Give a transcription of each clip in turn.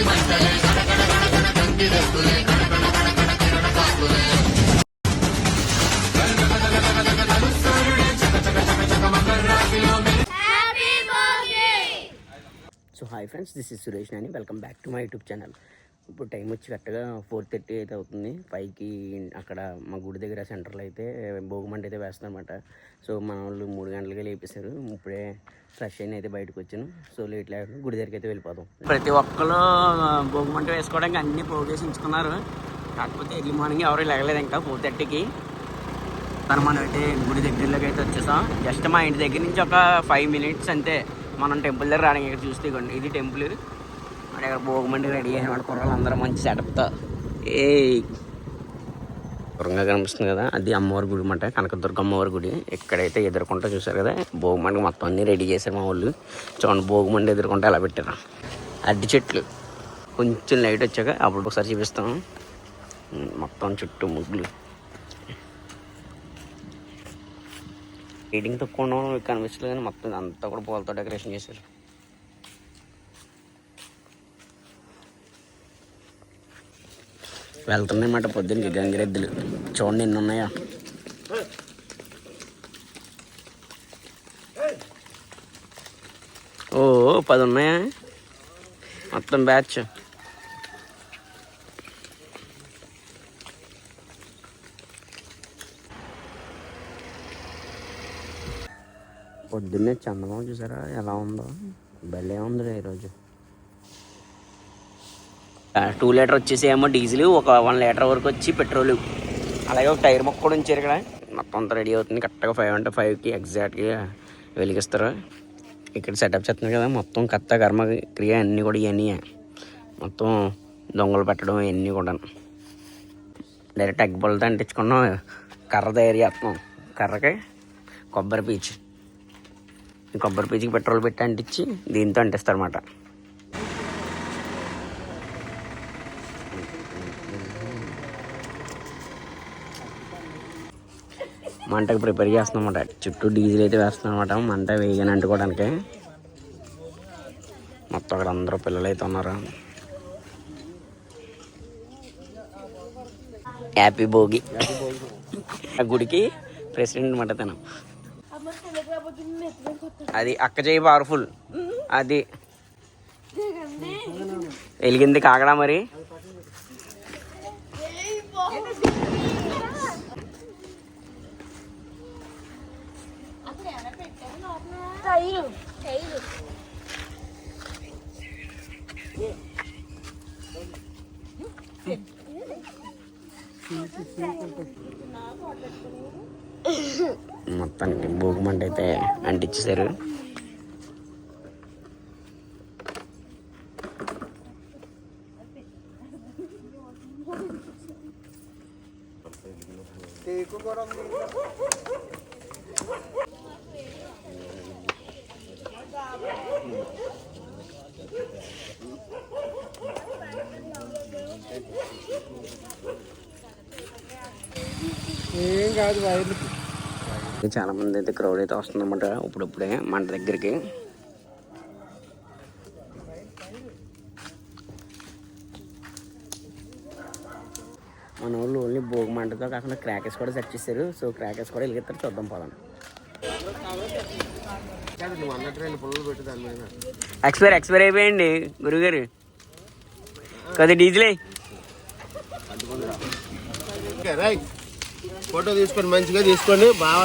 So hi friends, this is Suresh Nani. Welcome back to my YouTube channel. ఇప్పుడు time వచ్చి కరెక్ట్గా four thirty అయితే అవుతుంది పైకి అక్కడ మా గుడి దగ్గర సెంటర్లో అయితే భోగమంట అయితే వేస్తారనమాట సో మన వాళ్ళు మూడు గంటలకే లేపేశారు ఇప్పుడే ఫ్రెష్ అయిన అయితే బయటకు వచ్చాను సో లేట్ లేకుండా గుడి దగ్గరికి అయితే వెళ్ళిపోతాం ప్రతి ఒక్కరు భోగమంట వేసుకోవడానికి అన్నీ ప్రోగ్రెస్ ఉంచుకున్నారు కాకపోతే ఎర్లీ మార్నింగ్ ఎవరు లేగలేదు ఇంకా ఫోర్ థర్టీకి తను మనం అయితే గుడి దగ్గరలోకి అయితే వచ్చేసాం జస్ట్ మా ఇంటి దగ్గర నుంచి ఒక ఫైవ్ మినిట్స్ అంతే మనం టెంపుల్ దగ్గర రావడానికి ఇక్కడ చూస్తే ఇది టెంపుల్ మరి ఇక్కడ భోగమండి రెడీ అయిన కుర్రలు అందరూ మంచి సెటప్తో ఏ దూరంగా కనిపిస్తుంది కదా అది అమ్మవారి గుడి అనమాట కనకదుర్గ అమ్మవారి గుడి ఎక్కడైతే ఎదుర్కొంటా చూసారు కదా భోగమండి మొత్తం అన్నీ రెడీ చేశారు మా వాళ్ళు చూడండి భోగమండి ఎదుర్కొంటే అలా పెట్టారు అడ్డి చెట్లు కొంచెం లైట్ వచ్చాక అప్పుడు ఒకసారి చూపిస్తాం మొత్తం చుట్టూ ముగ్గులు రీడింగ్ తక్కువ ఉండడం కనిపించలేదు కానీ మొత్తం అంతా కూడా పూలతో డెకరేషన్ చేశారు వెళ్తున్నాయన్నమాట పొద్దున్నకి గంగిరెద్దులు చూడండి ఎన్ని ఉన్నాయో ఓ పది ఉన్నాయా మొత్తం బ్యాచ్ పొద్దున్నే చందమామ చూసారా ఎలా ఉందో భలే ఉందిరా ఈరోజు టూ లీటర్ వచ్చేసి ఏమో డీజిల్ ఒక వన్ లీటర్ వరకు వచ్చి పెట్రోల్ అలాగే ఒక టైర్ మొక్క కూడా ఉంచారు ఇక్కడ మొత్తం అంతా రెడీ అవుతుంది కరెక్ట్గా ఫైవ్ అంటే ఫైవ్కి ఎగ్జాక్ట్గా వెలిగిస్తారు ఇక్కడ సెటప్ చేస్తున్నారు కదా మొత్తం కత్త కర్మ క్రియ అన్నీ కూడా ఇవన్నీ మొత్తం దొంగలు పెట్టడం ఇవన్నీ కూడా డైరెక్ట్ ఎగ్ బొల్తో అంటించుకున్నాం కర్ర తయారు చేస్తున్నాం కర్రకి కొబ్బరి పీచు కొబ్బరి పీచుకి పెట్రోల్ పెట్టి అంటించి దీంతో అన్నమాట మంటకు ప్రిపేర్ చేస్తున్నాం అన్నమాట చుట్టూ డీజిల్ అయితే వేస్తున్నాం అనమాట మంట వేయగానే అంటుకోవడానికి మొత్తం అక్కడ అందరూ పిల్లలు అయితే ఉన్నారు హ్యాపీ భోగి ఆ గుడికి ప్రెసిడెంట్ మంట తను అది అక్క చేయి పవర్ఫుల్ అది వెలిగింది కాకడా మరి Matang di bawah mana itu? Andi Cisel. Tiku korang ఏం కాదు వైర్లు చాలా మంది అయితే క్రౌడ్ అయితే వస్తుందన్నమాట ఇప్పుడప్పుడే మన దగ్గరికి మన వాళ్ళు ఓన్లీ భోగి మంటతో కాకుండా క్రాకర్స్ కూడా సెట్ చేశారు సో క్రాకర్స్ కూడా వెళ్ళి చూద్దాం పోదాం ఎక్స్పైర్ ఎక్స్పైర్ అయిపోయండి గురుగారు కొద్ది డీజిలే ఫోటో తీసుకొని మంచిగా తీసుకోండి బాగా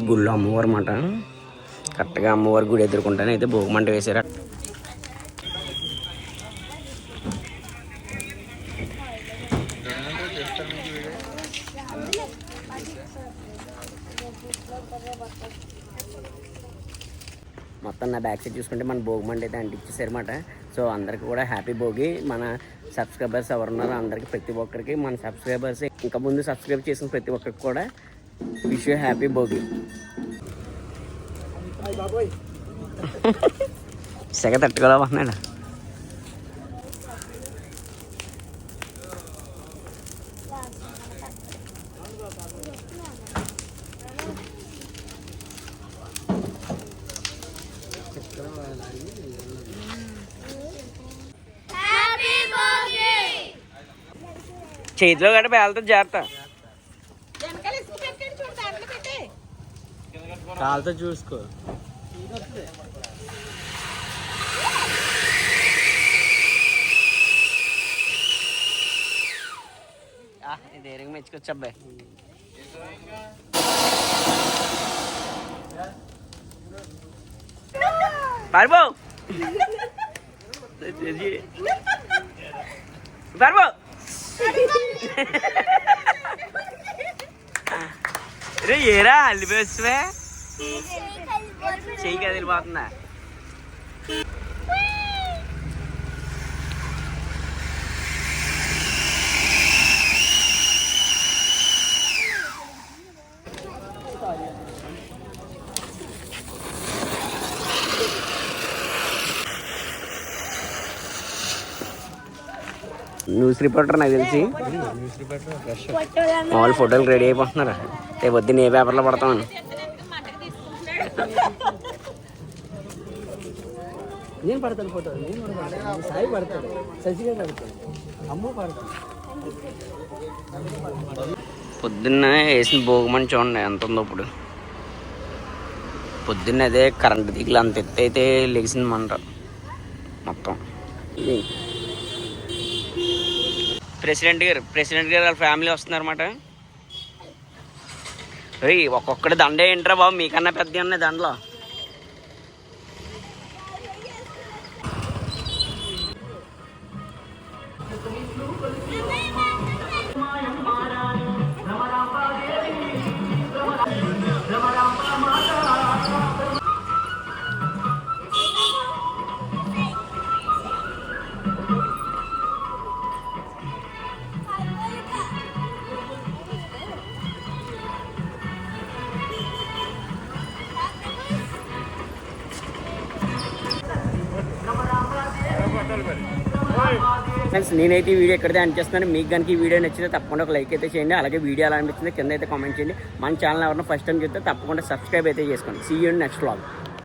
ఈ గుళ్ళో అమ్మవారు అన్నమాట కరెక్ట్గా అమ్మవారి గుడి ఎదుర్కొంటేనే అయితే భోగమంట వేశారు మొత్తం నా బ్యాక్ సైడ్ చూసుకుంటే మన భోగిమండి అయితే అంటించేసారన్నమాట సో అందరికి కూడా హ్యాపీ భోగి మన సబ్స్క్రైబర్స్ ఎవరున్నారో అందరికీ ప్రతి ఒక్కరికి మన సబ్స్క్రైబర్స్ ఇంకా ముందు సబ్స్క్రైబ్ చేసిన ప్రతి ఒక్కరికి కూడా Wish you a happy birthday. Sega తట్టుకోలేవా na. चेत గడ तो జాగ్రత్త కాలుతో చూసుకో దేనికి మెచ్చుకోవచ్చు అబ్బాయి పారిపో పారిపో రే ఏరా అల్లిపోయి చెయ్యి కదిలిపోతుందా న్యూస్ రిపోర్టర్ నాకు తెలిసి మామూలు ఫోటోలు రెడీ అయిపోతున్నారా రేపు వద్దు ఏ పేపర్లో పడతామని నేను పడతాను ఫోటో నేను పడతాను సాయి పడతాడు శశిగా పడతాడు అమ్మ పడతాను పొద్దున్న వేసిన భోగమని చూడండి ఎంత ఉందో ఇప్పుడు పొద్దున్న అదే కరెంట్ దిగులు అంత ఎత్తు అయితే మంట మొత్తం ప్రెసిడెంట్ గారు ప్రెసిడెంట్ గారు వాళ్ళ ఫ్యామిలీ వస్తున్నారన్నమాట ఒక్కొక్కటి దండ ఏంట్రా బాబు మీకన్నా పెద్ద ఉన్నాయి దండలో ఫ్రెండ్స్ నేనైతే ఈ వీడియో ఎక్కడైతే అనిపిస్తున్నాను చేస్తున్నాను మీకు కనుక ఈ వీడియో నచ్చితే తప్పకుండా ఒక లైక్ అయితే చేయండి అలాగే వీడియో అలా అనిపిస్తుంది కింద అయితే కామెంట్ చేయండి మన ఛానల్ ఎవరైనా ఫస్ట్ టైం చెప్తే తప్పకుండా సబ్స్క్రైబ్ అయితే చేసుకోండి సీ యూ నెక్స్ట్ బ్లాగ్